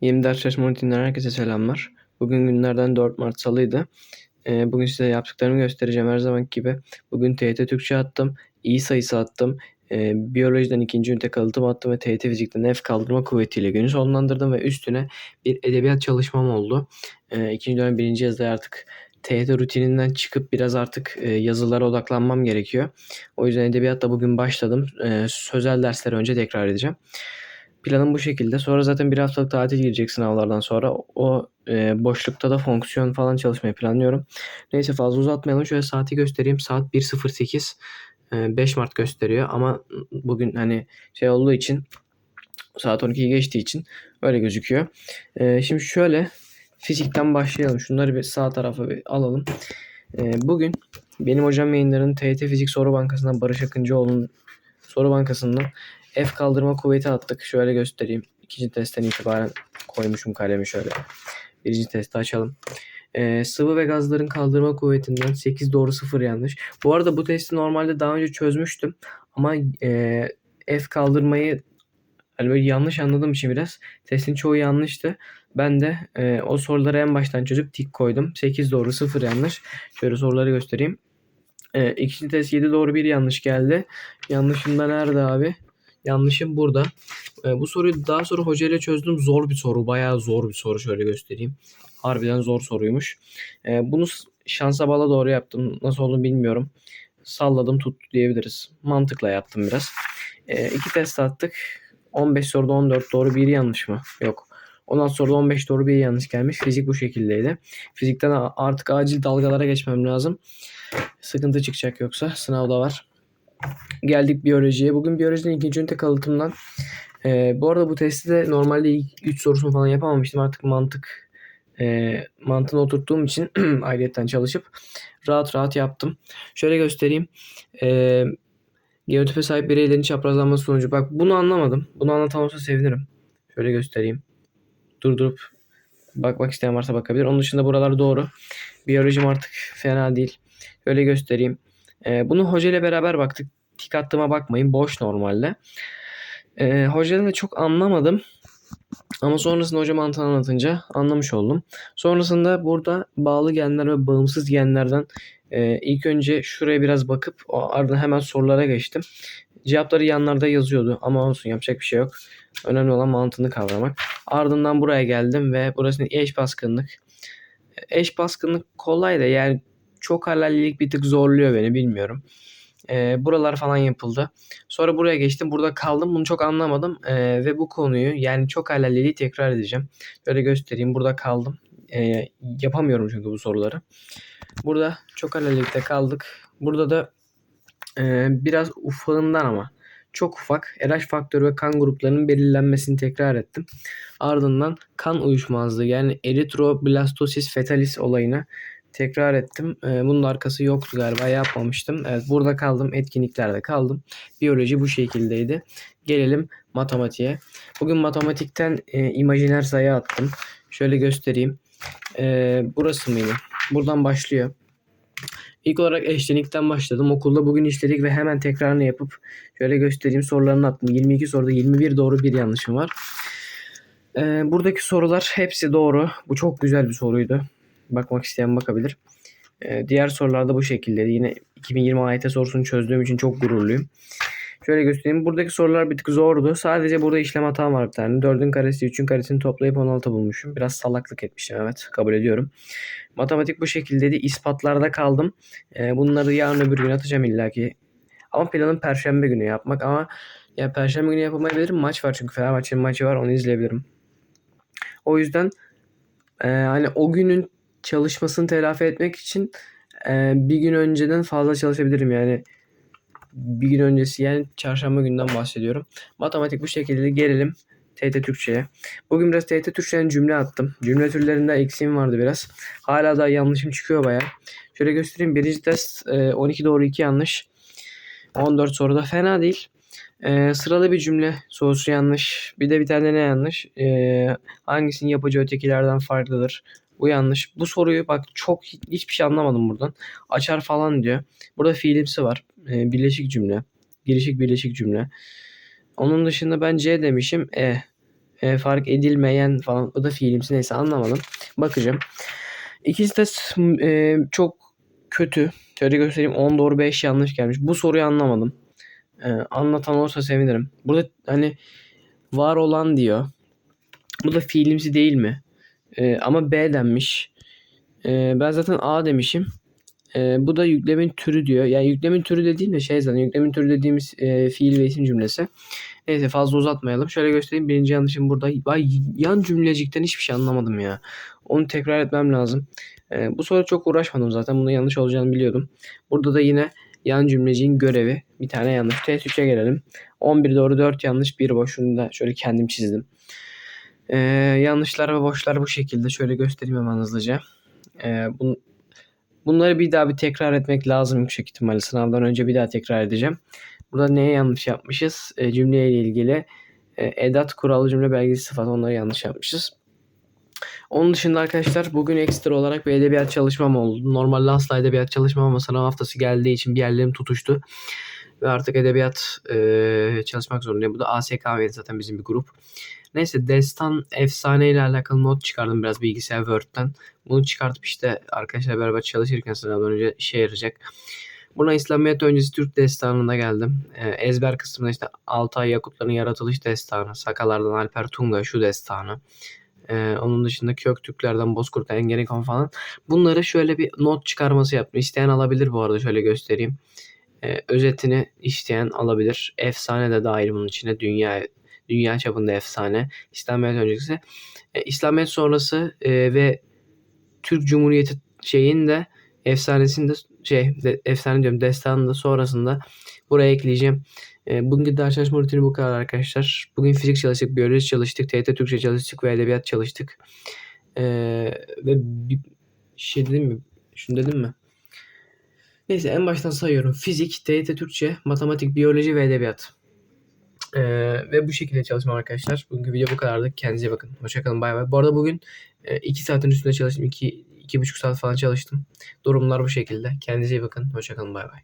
Yeni ders çalışma herkese selamlar. Bugün günlerden 4 Mart Salıydı. Ee, bugün size yaptıklarımı göstereceğim her zamanki gibi. Bugün TYT Türkçe attım, iyi sayısı attım. Ee, biyolojiden ikinci ünite kalıtım attım ve TYT Fizik'ten F kaldırma kuvvetiyle günü sonlandırdım ve üstüne bir edebiyat çalışmam oldu. Ee, ikinci dönem birinci yazıda artık TYT rutininden çıkıp biraz artık e, yazılara odaklanmam gerekiyor. O yüzden edebiyatla bugün başladım. Ee, sözel dersleri önce tekrar edeceğim. Planım bu şekilde. Sonra zaten bir haftalık tatil girecek sınavlardan sonra. O e, boşlukta da fonksiyon falan çalışmayı planlıyorum. Neyse fazla uzatmayalım. Şöyle saati göstereyim. Saat 1.08. E, 5 Mart gösteriyor ama bugün hani şey olduğu için saat 12'yi geçtiği için öyle gözüküyor. E, şimdi şöyle fizikten başlayalım. Şunları bir sağ tarafa bir alalım. E, bugün benim hocam yayınlarının TYT Fizik Soru Bankası'ndan Barış Akıncıoğlu'nun soru bankasından F kaldırma kuvveti attık. Şöyle göstereyim. İkinci testten itibaren koymuşum kalemi şöyle. Birinci testi açalım. Ee, sıvı ve gazların kaldırma kuvvetinden 8 doğru 0 yanlış. Bu arada bu testi normalde daha önce çözmüştüm. Ama e, F kaldırmayı hani böyle yanlış anladığım için biraz testin çoğu yanlıştı. Ben de e, o soruları en baştan çözüp tik koydum. 8 doğru 0 yanlış. Şöyle soruları göstereyim. E, ikinci test 7 doğru 1 yanlış geldi. Yanlışım da nerede abi? Yanlışım burada. E, bu soruyu daha sonra hocayla çözdüm. Zor bir soru. Bayağı zor bir soru. Şöyle göstereyim. Harbiden zor soruymuş. E, bunu şansa bala doğru yaptım. Nasıl olduğunu bilmiyorum. Salladım tuttu diyebiliriz. Mantıkla yaptım biraz. E, iki test attık. 15 soruda 14 doğru bir yanlış mı? Yok. Ondan sonra 15 doğru bir yanlış gelmiş. Fizik bu şekildeydi. Fizikten artık acil dalgalara geçmem lazım. Sıkıntı çıkacak yoksa. Sınavda var. Geldik biyolojiye. Bugün biyolojiden ikinci ünite kalıtımdan. Ee, bu arada bu testi de normalde ilk 3 sorusunu falan yapamamıştım. Artık mantık e, mantığını oturttuğum için ayrıyetten çalışıp rahat rahat yaptım. Şöyle göstereyim. Ee, genotipe sahip bireylerin çaprazlanması sonucu. Bak bunu anlamadım. Bunu anlatamazsa sevinirim. Şöyle göstereyim. Durdurup bakmak isteyen varsa bakabilir. Onun dışında buralar doğru. Biyolojim artık fena değil. Şöyle göstereyim. Ee, bunu hoca ile beraber baktık. Tik attığıma bakmayın. Boş normalde. Ee, hocadan da çok anlamadım. Ama sonrasında hoca mantığını anlatınca anlamış oldum. Sonrasında burada bağlı genler ve bağımsız genlerden e, ilk önce şuraya biraz bakıp ardından hemen sorulara geçtim. Cevapları yanlarda yazıyordu ama olsun yapacak bir şey yok. Önemli olan mantığını kavramak. Ardından buraya geldim ve burası eş baskınlık. Eş baskınlık kolay da yani çok halallilik bir tık zorluyor beni bilmiyorum. E, buralar falan yapıldı. Sonra buraya geçtim. Burada kaldım. Bunu çok anlamadım. E, ve bu konuyu yani çok halalliliği tekrar edeceğim. Böyle göstereyim. Burada kaldım. E, yapamıyorum çünkü bu soruları. Burada çok halillikte kaldık. Burada da e, biraz ufağından ama çok ufak RH faktörü ve kan gruplarının belirlenmesini tekrar ettim. Ardından kan uyuşmazlığı yani eritroblastosis fetalis olayını tekrar ettim. Ee, bunun arkası yoktu galiba yapmamıştım. Evet burada kaldım. Etkinliklerde kaldım. Biyoloji bu şekildeydi. Gelelim matematiğe. Bugün matematikten e, imajiner sayı attım. Şöyle göstereyim. E, burası mıydı? Buradan başlıyor. İlk olarak eşlenikten başladım. Okulda bugün işledik ve hemen tekrarını yapıp şöyle göstereyim sorularını attım. 22 soruda 21 doğru bir yanlışım var. Ee, buradaki sorular hepsi doğru. Bu çok güzel bir soruydu. Bakmak isteyen bakabilir. Ee, diğer sorularda bu şekilde. Yine 2020 AYT sorusunu çözdüğüm için çok gururluyum. Şöyle göstereyim. Buradaki sorular bir tık zordu. Sadece burada işlem hatam var bir tane. 4'ün karesi 3'ün karesini toplayıp 16 bulmuşum. Biraz salaklık etmişim evet. Kabul ediyorum. Matematik bu şekildeydi. İspatlarda kaldım. Ee, bunları yarın öbür gün atacağım illaki. Ama planım perşembe günü yapmak. Ama ya perşembe günü yapamayabilirim. Maç var çünkü Fenerbahçe'nin maçı var. Onu izleyebilirim. O yüzden e, hani o günün çalışmasını telafi etmek için e, bir gün önceden fazla çalışabilirim yani bir gün öncesi yani çarşamba günden bahsediyorum. Matematik bu şekilde gelelim TT Türkçe'ye. Bugün biraz TT Türkçe'den cümle attım. Cümle türlerinde eksiğim vardı biraz. Hala da yanlışım çıkıyor baya. Şöyle göstereyim. Birinci test 12 doğru 2 yanlış. 14 soruda fena değil. Ee, sıralı bir cümle sorusu yanlış. Bir de bir tane ne yanlış? Ee, hangisinin yapıcı ötekilerden farklıdır? Bu yanlış. Bu soruyu bak çok hiçbir şey anlamadım buradan. Açar falan diyor. Burada fiilimsi var. Ee, birleşik cümle. Girişik birleşik cümle. Onun dışında ben C demişim. E. e, fark edilmeyen falan o da fiilimsi neyse anlamadım. Bakacağım. İkinci test e, çok kötü. Şöyle göstereyim 10 doğru 5 yanlış gelmiş. Bu soruyu anlamadım. E, anlatan olursa sevinirim. Burada hani var olan diyor. Bu da fiilimsi değil mi? E, ama B denmiş. E, ben zaten A demişim. E, bu da yüklemin türü diyor. Yani yüklemin türü dediğim de şey zaten yüklemin türü dediğimiz e, fiil ve isim cümlesi. Neyse fazla uzatmayalım. Şöyle göstereyim. Birinci yanlışım burada. Ay, yan cümlecikten hiçbir şey anlamadım ya. Onu tekrar etmem lazım. E, bu soru çok uğraşmadım zaten. Bunun yanlış olacağını biliyordum. Burada da yine yan cümleciğin görevi. Bir tane yanlış. Test 3'e gelelim. 11 doğru 4 yanlış 1 boş. Şunu da şöyle kendim çizdim. E, yanlışlar ve boşlar bu şekilde. Şöyle göstereyim hemen hızlıca. E, bunu, bunları bir daha bir tekrar etmek lazım yüksek ihtimalle. Sınavdan önce bir daha tekrar edeceğim. Burada neye yanlış yapmışız? E, cümleyle ilgili e, edat, kuralı cümle, belgesi, sıfat onları yanlış yapmışız. Onun dışında arkadaşlar bugün ekstra olarak bir edebiyat çalışmam oldu. Normalde asla edebiyat çalışmam ama sınav haftası geldiği için bir yerlerim tutuştu. Ve artık edebiyat e, çalışmak zorundayım. Bu da ASKV zaten bizim bir grup. Neyse destan efsane ile alakalı not çıkardım biraz bilgisayar Word'den. Bunu çıkartıp işte arkadaşlar beraber çalışırken sınavdan önce işe yarayacak. Buna İslamiyet öncesi Türk destanına geldim. E, ezber kısmında işte Altay Yakutların yaratılış destanı, Sakalardan Alper Tunga şu destanı. Ee, onun dışında Köktürklerden Bozkurt'tan Engerekon falan. Bunları şöyle bir not çıkarması yaptım. İsteyen alabilir bu arada şöyle göstereyim. Ee, özetini isteyen alabilir. Efsane de dahil bunun içine. Dünya dünya çapında efsane. İslamiyet öncesi. Ee, İslamiyet sonrası e, ve Türk Cumhuriyeti şeyin de efsanesinde şey de, efsane diyorum destanını da sonrasında buraya ekleyeceğim. E, bugünkü ders çalışma rutini bu kadar arkadaşlar. Bugün fizik çalıştık, biyoloji çalıştık, TYT Türkçe çalıştık ve edebiyat çalıştık. E, ve bir şey dedim mi? Şunu dedim mi? Neyse en baştan sayıyorum. Fizik, TYT Türkçe, matematik, biyoloji ve edebiyat. Ee, ve bu şekilde çalışmam arkadaşlar. Bugünkü video bu kadardı. Kendinize bakın. Hoşçakalın. Bay bay. Bu arada bugün 2 e, saatin üstünde çalıştım. 2 iki, iki buçuk saat falan çalıştım. Durumlar bu şekilde. Kendinize iyi bakın. Hoşçakalın. Bay bay.